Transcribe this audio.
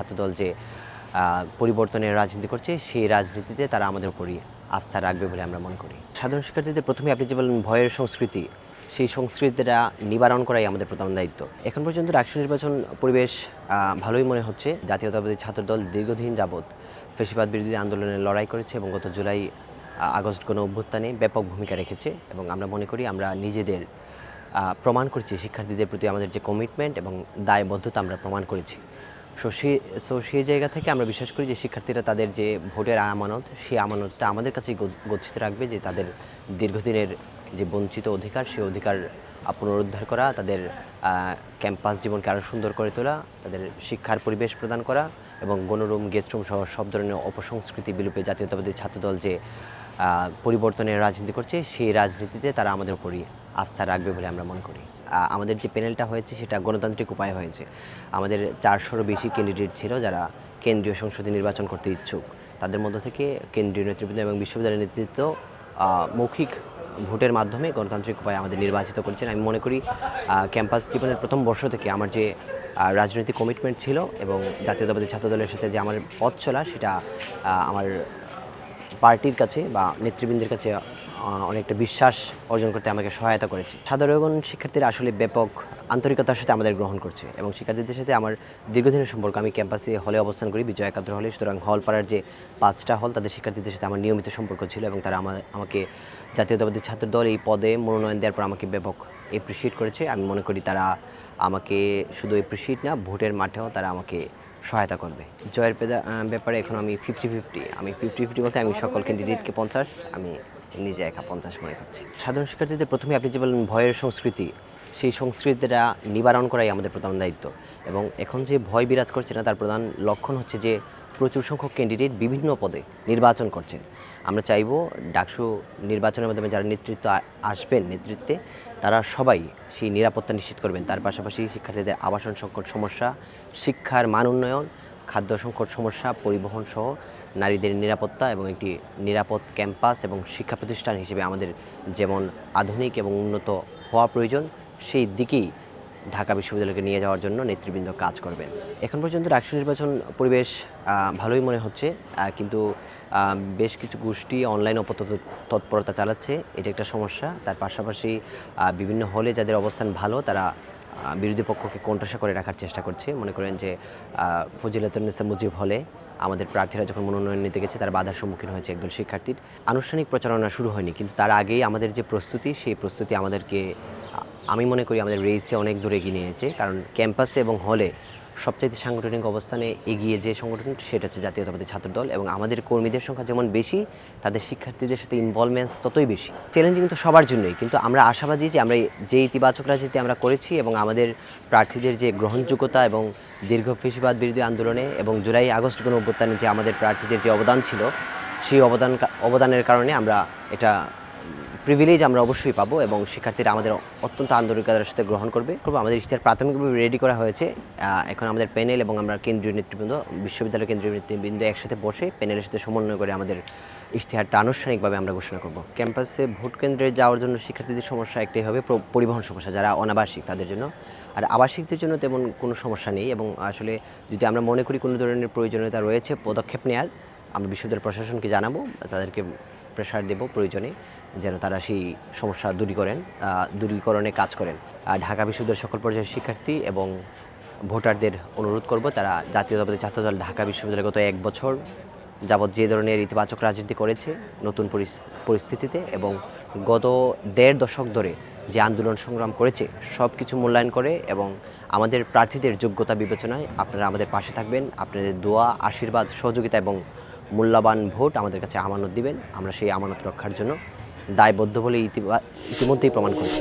ছাত্রদল যে পরিবর্তনের রাজনীতি করছে, সেই রাজনীতিতে তারা আমাদের উপরই আস্থা রাখবে বলে আমরা মনে করি। সাধারণ শিক্ষার্থীদের প্রথমে আপনি যে বলেন ভয়ের সংস্কৃতি, সেই সংস্কৃতিটা নিবারণ করাই আমাদের প্রধান দায়িত্ব। এখন পর্যন্ত রাষ্ট্র নির্বাচন পরিবেশ ভালোই মনে হচ্ছে। জাতীয়তাবাদী ছাত্রদল দীর্ঘদিন যাবৎ ফেসিবাদ বিরোধী আন্দোলনে লড়াই করেছে এবং গত জুলাই আগস্ট গণ অভ্যুত্থানে ব্যাপক ভূমিকা রেখেছে এবং আমরা মনে করি আমরা নিজেদের প্রমাণ করেছি, শিক্ষার্থীদের প্রতি আমাদের যে কমিটমেন্ট এবং দায়বদ্ধতা আমরা প্রমাণ করেছি। সো সেই সো সেই জায়গা থেকে আমরা বিশ্বাস করি যে শিক্ষার্থীরা তাদের যে ভোটের আমানত, সেই আমানতটা আমাদের কাছেই গচ্ছিত রাখবে যে তাদের দীর্ঘদিনের যে বঞ্চিত অধিকার, সেই অধিকার পুনরুদ্ধার করা, তাদের ক্যাম্পাস জীবনকে আরও সুন্দর করে তোলা, তাদের শিক্ষার পরিবেশ প্রদান করা এবং গণরুম, গেস্ট রুম সহ সব ধরনের অপসংস্কৃতি বিলুপে জাতীয়তাবাদী ছাত্রদল যে পরিবর্তনের রাজনীতি করছে, সেই রাজনীতিতে তারা আমাদের উপরই আস্থা রাখবে বলে আমরা মনে করি। আমাদের যে প্যানেলটা হয়েছে, সেটা গণতান্ত্রিক উপায় হয়েছে। আমাদের চারশোরও বেশি ক্যান্ডিডেট ছিল যারা কেন্দ্রীয় সংসদে নির্বাচন করতে ইচ্ছুক। তাদের মধ্য থেকে কেন্দ্রীয় নেতৃবৃন্দ এবং বিশ্ববিদ্যালয়ের নেতৃত্ব মৌখিক ভোটের মাধ্যমে গণতান্ত্রিক উপায়ে আমাদের নির্বাচিত করেছেন। আমি মনে করি ক্যাম্পাস জীবনের প্রথম বর্ষ থেকে আমার যে রাজনৈতিক কমিটমেন্ট ছিল এবং জাতীয়তাবাদী ছাত্রদলের সাথে যে আমার পথ চলা, সেটা আমার পার্টির কাছে বা নেতৃবৃন্দের কাছে অনেকটা বিশ্বাস অর্জন করতে আমাকে সহায়তা করেছে। সাধারণ শিক্ষার্থীরা আসলে ব্যাপক আন্তরিকতার সাথে আমাদের গ্রহণ করছে এবং শিক্ষার্থীদের সাথে আমার দীর্ঘদিনের সম্পর্ক। আমি ক্যাম্পাসে হলে অবস্থান করি, বিজয় একাত্তর হলে। সুতরাং হল পাড়ার যে পাঁচটা হল, তাদের শিক্ষার্থীদের সাথে আমার নিয়মিত সম্পর্ক ছিল এবং তারা আমার আমাকে জাতীয়তাবাদী ছাত্র দল এই পদে মনোনয়ন দেওয়ার পর আমাকে ব্যাপক এপ্রিসিয়েট করেছে। আমি মনে করি তারা আমাকে শুধু এপ্রিসিয়েট না, ভোটের মাঠেও তারা আমাকে সহায়তা করবে। জয়ের ব্যাপারে এখন আমি ফিফটি ফিফটি আমি ফিফটি ফিফটি বলতে আমি সকল ক্যান্ডিডেটকে পঞ্চাশ, আমি নিজে একা পঞ্চাশ মনে করছি। সাধারণ শিক্ষার্থীদের প্রথমে আপনি যে বলেন ভয়ের সংস্কৃতি, সেই সংস্কৃতিটা নিবারণ করাই আমাদের প্রধান দায়িত্ব। এবং এখন যে ভয় বিরাজ করছে না, তার প্রধান লক্ষণ হচ্ছে যে প্রচুর সংখ্যক ক্যান্ডিডেট বিভিন্ন পদে নির্বাচন করছেন আমরা চাইব ডাকসু নির্বাচনের মাধ্যমে যারা নেতৃত্ব আসবেন নেতৃত্বে, তারা সবাই সেই নিরাপত্তা নিশ্চিত করবেন। তার পাশাপাশি শিক্ষার্থীদের আবাসন সংকট সমস্যা, শিক্ষার মান উন্নয়ন, খাদ্য সংকট সমস্যা, পরিবহন সহ নারীদের নিরাপত্তা এবং একটি নিরাপদ ক্যাম্পাস এবং শিক্ষা প্রতিষ্ঠান হিসেবে আমাদের যেমন আধুনিক এবং উন্নত হওয়া প্রয়োজন, সেই দিকেই ঢাকা বিশ্ববিদ্যালয়কে নিয়ে যাওয়ার জন্য নেতৃবৃন্দ কাজ করবেন। এখন পর্যন্ত রাষ্ট্র নির্বাচন পরিবেশ ভালোই মনে হচ্ছে কিন্তু বেশ কিছু গোষ্ঠী অনলাইন তৎপরতা চালাচ্ছে। এটা একটা সমস্যা। তার পাশাপাশি বিভিন্ন হলে যাদের অবস্থান ভালো, তারা বিরোধী পক্ষকে কণ্ঠসা করে রাখার চেষ্টা করছে। মনে করেন যে ফজিলাতুন্নেসা মুজিব হলে আমাদের প্রার্থীরা যখন মনোনয়ন নিতে গেছে, তারা বাধার সম্মুখীন হয়েছে একদল শিক্ষার্থীর। আনুষ্ঠানিক প্রচারণা শুরু হয়নি, কিন্তু তার আগেই আমাদের যে প্রস্তুতি, সেই প্রস্তুতি আমাদেরকে আমি মনে করি আমাদের রেসে অনেক দূরে এগিয়ে নিয়েছে, কারণ ক্যাম্পাসে এবং হলে সবচাইতে সাংগঠনিক অবস্থানে এগিয়ে যে সংগঠন সেটা হচ্ছে জাতীয়তাবাদী ছাত্রদল এবং আমাদের কর্মীদের সংখ্যা যেমন বেশি, তাদের শিক্ষার্থীদের সাথে ইনভলভমেন্টস ততই বেশি। চ্যালেঞ্জিং তো সবার জন্যই, কিন্তু আমরা আশাবাদী যে আমরা যে ইতিবাচক রাজনীতি আমরা করেছি এবং আমাদের প্রার্থীদের যে গ্রহণযোগ্যতা এবং দীর্ঘ ফেসিবাদ বিরোধী আন্দোলনে এবং জুলাই আগস্ট গণ অভ্যুত্থানে যে আমাদের প্রার্থীদের যে অবদান ছিল, সেই অবদান অবদানের কারণে আমরা এটা প্রিভিলেজ আমরা অবশ্যই পাবো এবং শিক্ষার্থীরা আমাদের অত্যন্ত আন্তরিকতার সাথে গ্রহণ করবে। আমাদের ইশতেহার প্রাথমিকভাবে রেডি করা হয়েছে। এখন আমাদের প্যানেল এবং আমরা কেন্দ্রীয় নেতৃবৃন্দ, বিশ্ববিদ্যালয় কেন্দ্রীয় নেতৃবৃন্দ একসাথে বসে প্যানেলের সাথে সমন্বয় করে আমাদের ইশতেহারটা আনুষ্ঠানিকভাবে আমরা ঘোষণা করব। ক্যাম্পাসে ভোট কেন্দ্রে যাওয়ার জন্য শিক্ষার্থীদের সমস্যা একটাই হবে পরিবহন সমস্যা, যারা অনাবাসিক তাদের জন্য। আর আবাসিকদের জন্য তেমন কোনো সমস্যা নেই এবং আসলে যদি আমরা মনে করি কোনো ধরনের প্রয়োজনীয়তা রয়েছে, পদক্ষেপ নেওয়ার আমরা বিশ্ববিদ্যালয় প্রশাসনকে জানাব, তাদেরকে প্রেশার দেব প্রয়োজনে। যেন তারা সেই সমস্যা দূরী করেন দূরীকরণে কাজ করেন। ঢাকা বিশ্ববিদ্যালয়ের সকল পর্যায়ের শিক্ষার্থী এবং ভোটারদের অনুরোধ করব, তারা জাতীয়তাবাদী ছাত্রদল ঢাকা বিশ্ববিদ্যালয় গত এক বছর যাবৎ যে ধরনের ইতিবাচক রাজনীতি করেছে, নতুন পরিস্থিতিতে এবং গত দেড় দশক ধরে যে আন্দোলন সংগ্রাম করেছে সব কিছু মূল্যায়ন করে এবং আমাদের প্রার্থীদের যোগ্যতা বিবেচনায় আপনারা আমাদের পাশে থাকবেন। আপনাদের দোয়া, আশীর্বাদ, সহযোগিতা এবং মূল্যবান ভোট আমাদের কাছে আমানত দিবেন। আমরা সেই আমানত রক্ষার জন্য দায়বদ্ধ বলে ইতিমধ্যেই প্রমাণ করেছি।